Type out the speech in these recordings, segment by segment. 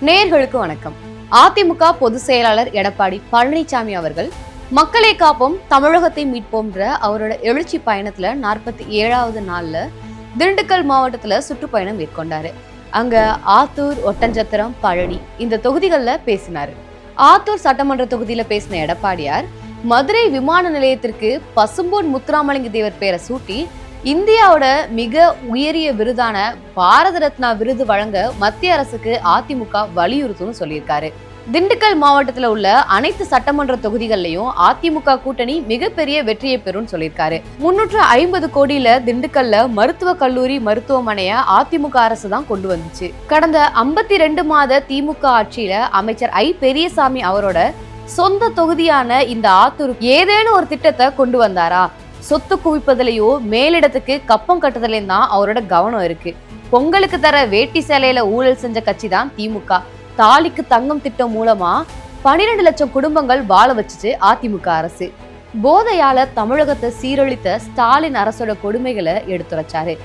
நேர்களுக்கு வணக்கம். அதிமுக பொதுச் செயலாளர் எடப்பாடி பழனிசாமி அவர்கள் மக்களை காப்போம் தமிழகத்தை மீட்போம்ன்ற அவரோட எழுச்சி பயணத்துல நாற்பத்தி ஏழாவது நாள்ல திண்டுக்கல் மாவட்டத்துல சுற்றுப்பயணம் மேற்கொண்டாரு. அங்க ஆத்தூர் ஒட்டஞ்சத்திரம் பழனி இந்த தொகுதிகளில் பேசினாரு. ஆத்தூர் சட்டமன்ற தொகுதியில பேசின எடப்பாடியார் மதுரை விமான நிலையத்திற்கு பசும்பொன் முத்துராமலிங்க தேவர் பேரை சூட்டி இந்தியாவோட மிக உயரிய விருதான பாரத ரத்னா விருது வழங்க மத்திய அரசுக்கு அதிமுக வலியுறுத்தும்னு சொல்லியிருக்காரு. திண்டுக்கல் மாவட்டத்தில் உள்ள அனைத்து சட்டமன்ற தொகுதிகள்லையும் அதிமுக கூட்டணி மிகப்பெரிய வெற்றியை பெறும்னு சொல்லியிருக்காரு. முன்னூற்று ஐம்பது கோடியில திண்டுக்கல்ல மருத்துவ கல்லூரி மருத்துவமனைய அதிமுக அரசு தான் கொண்டு வந்துச்சு. கடந்த ஐம்பத்தி ரெண்டு மாத திமுக ஆட்சியில அமைச்சர் ஐ பெரியசாமி அவரோட சொந்த தொகுதியான இந்த ஆத்தூருக்கு ஏதேனும் ஒரு திட்டத்தை கொண்டு வந்தாரா? சொத்து குவிப்பதுலேயோ மேலிடத்துக்கு கப்பம் கட்டுதலையும் தான் அவரோட கவனம் இருக்கு. பொங்கலுக்கு தர வேட்டி சேலையில ஊழல் செஞ்ச கட்சி தான் திமுக. தாலிக்கு தங்கம் திட்டம் மூலமா பனிரெண்டு லட்சம் குடும்பங்கள் வாழ வச்சுச்சு அதிமுக அரசு. போதையால தமிழகத்தை சீரழித்த ஸ்டாலின் அரசோட கொடுமைகளை எடுத்துரைச்சாரு.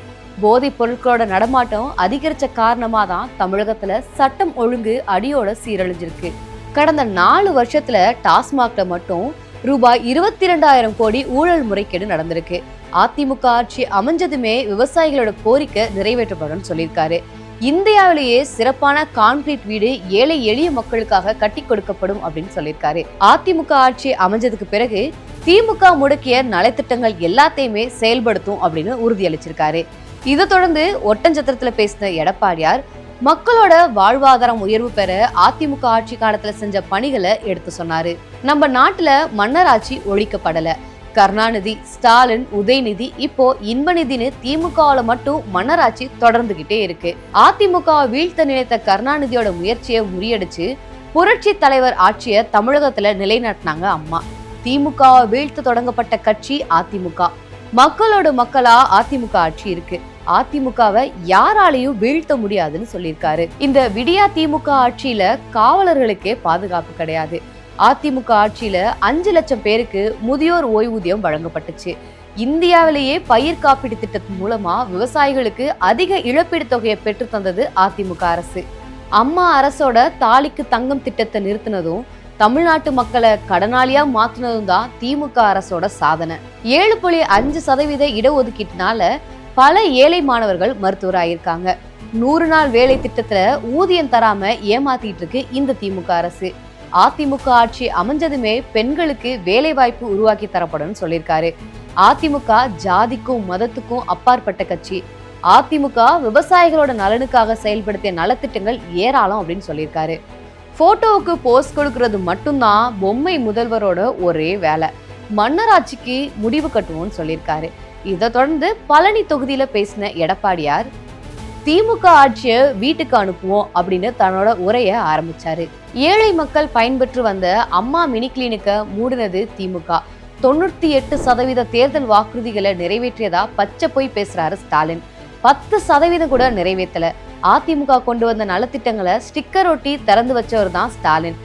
போதைப் பொருட்களோட நடமாட்டம் அதிகரிச்ச காரணமா தான் தமிழகத்துல சட்டம் ஒழுங்கு அடியோட சீரழிஞ்சிருக்கு. கடந்த நாலு வருஷத்துல டாஸ்மாக்ல மட்டும் ரூபாய் இருபத்தி ரெண்டாயிரம் கோடி ஊழல் முறைகேடு நடந்திருக்கு. அதிமுக ஆட்சி அமைஞ்சதுமே விவசாயிகளோட கோரிக்கை நிறைவேற்றப்படும் சொல்லியிருக்காரு. இந்தியாவிலேயே சிறப்பான கான்கிரீட் வீடு ஏழை எளிய மக்களுக்காக கட்டி கொடுக்கப்படும் அப்படின்னு சொல்லியிருக்காரு. அதிமுக ஆட்சி அமைஞ்சதுக்கு பிறகு திமுக முடக்கிய நலத்திட்டங்கள் எல்லாத்தையுமே செயல்படுத்தும் அப்படின்னு உறுதியளிச்சிருக்காரு. இதை தொடர்ந்து ஒட்டஞ்சத்திரத்துல பேசின எடப்பாடியார் மக்களோட வாழ்வாதாரம் உயர்வு பெற அதிமுக ஆட்சி காலத்துல செஞ்ச பணிகளை எடுத்து சொன்னாரு. நம்ம நாட்டுல மன்னராட்சி ஒழிக்கப்படல. கருணாநிதி ஸ்டாலின் உதயநிதி இப்போ இன்பநிதினு திமுகவுல மட்டும் மன்னராட்சி தொடர்ந்துகிட்டே இருக்கு. அதிமுக வீழ்த்த நினைத்த கருணாநிதியோட முயற்சியை முறியடிச்சு புரட்சி தலைவர் ஆட்சியை தமிழகத்துல நிலைநாட்டினாங்க அம்மா. திமுக வீழ்த்த தொடங்கப்பட்ட கட்சி அதிமுக. மக்களோட மக்களா அதிமுக ஆட்சி இருக்கு. அதிமுகவை யாராலையும் வீழ்த்த முடியாதுன்னு சொல்லியிருக்காரு. இந்த விடியா திமுக ஆட்சியில காவலர்களுக்கே பாதுகாப்பு கிடையாது. அதிமுக ஆட்சியில அஞ்சு லட்சம் பேருக்கு முதியோர் ஓய்வூதியம் வழங்கப்பட்டுச்சு. இந்தியாவிலேயே பயிர் காப்பீடு திட்டத்தின் மூலமா விவசாயிகளுக்கு அதிக இழப்பீடு தொகையை பெற்று தந்தது அதிமுக அரசு. அம்மா அரசோட தாலிக்கு தங்கம் திட்டத்தை நிறுத்தினதும் தமிழ்நாட்டு மக்களை கடனாளியா மாத்தினதும் தான் திமுக அரசோட சாதனை. ஏழு புள்ளி அஞ்சு சதவீத இடஒதுக்கீட்டினால பல ஏழை மாணவர்கள் மருத்துவராயிருக்காங்க. நூறு நாள் வேலை திட்டத்துல ஊதியம் தராம ஏமாத்திட்டு இருக்கு இந்த திமுக அரசு. அதிமுக ஆட்சி அமைஞ்சதுமே பெண்களுக்கு வேலை வாய்ப்பு உருவாக்கி தரப்படும் சொல்லியிருக்காரு. அதிமுக ஜாதிக்கும் மதத்துக்கும் அப்பாற்பட்ட கட்சி. அதிமுக விவசாயிகளோட நலனுக்காக செயல்படுத்திய நலத்திட்டங்கள் ஏராளம் அப்படின்னு சொல்லியிருக்காரு. போட்டோவுக்கு போஸ்ட் கொடுக்கறது மட்டும்தான் பொம்மை முதல்வரோட ஒரே வேலை. மன்னராட்சிக்கு முடிவு கட்டுவோம்னு சொல்லியிருக்காரு. இதை தொடர்ந்து பழனி தொகுதியில பேசின எடப்பாடியார் திமுக ஆட்சியை வீட்டுக்கு அனுப்புவோம் அப்படின்னு தன்னோட உரைய ஆரம்பிச்சாரு. ஏழை மக்கள் பயன்பெற்று வந்த அம்மா மினி கிளினிக்கை மூடினது திமுக. தொண்ணூத்தி எட்டு சதவீத தேர்தல் வாக்குறுதிகளை நிறைவேற்றியதா பச்சை போய் பேசுறாரு ஸ்டாலின். பத்து சதவீதம் கூட நிறைவேற்றல. அதிமுக கொண்டு வந்த நலத்திட்டங்களை ஸ்டிக்கர் ஒட்டி திறந்து வச்சவர் தான் ஸ்டாலின்.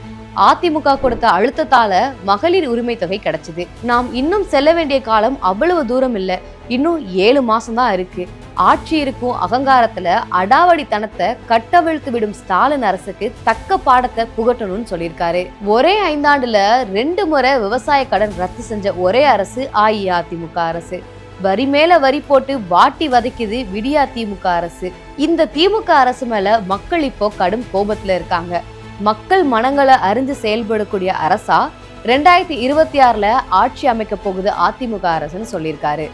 அதிமுக கொடுத்த அழுத்தத்தால மகளிர் உரிமை தொகை கிடைச்சது. நாம் இன்னும் செல்ல வேண்டிய காலம் அவ்வளவு தூரம் இல்ல. இன்னும் ஏழு மாசம் தான் இருக்கு. ஆட்சி இருக்கும் அகங்காரத்துல அடாவடித்தனத்தை கட்டவிழ்த்து விடும் ஸ்டாலின் அரசுக்கு தக்க பாடத்தை புகட்டணும்னு சொல்லியிருக்காரு. ஒரே ஐந்தாண்டுல ரெண்டு முறை விவசாய கடன் ரத்து செஞ்ச ஒரே அரசு அஇஅதிமுக அரசு. வரி மேல வரி போட்டு வாட்டி வதைக்குது விடியா திமுக அரசு. இந்த திமுக அரசு மேல மக்கள் இப்போ கடும் கோபத்துல இருக்காங்க. மக்கள் மனங்களை அறிந்து செயல்படக்கூடிய அரசா ரெண்டாயிரத்தி இருபத்தி ஆறுல ஆட்சி அமைக்க போகுது அதிமுக அரசுன்னு சொல்லியிருக்காரு.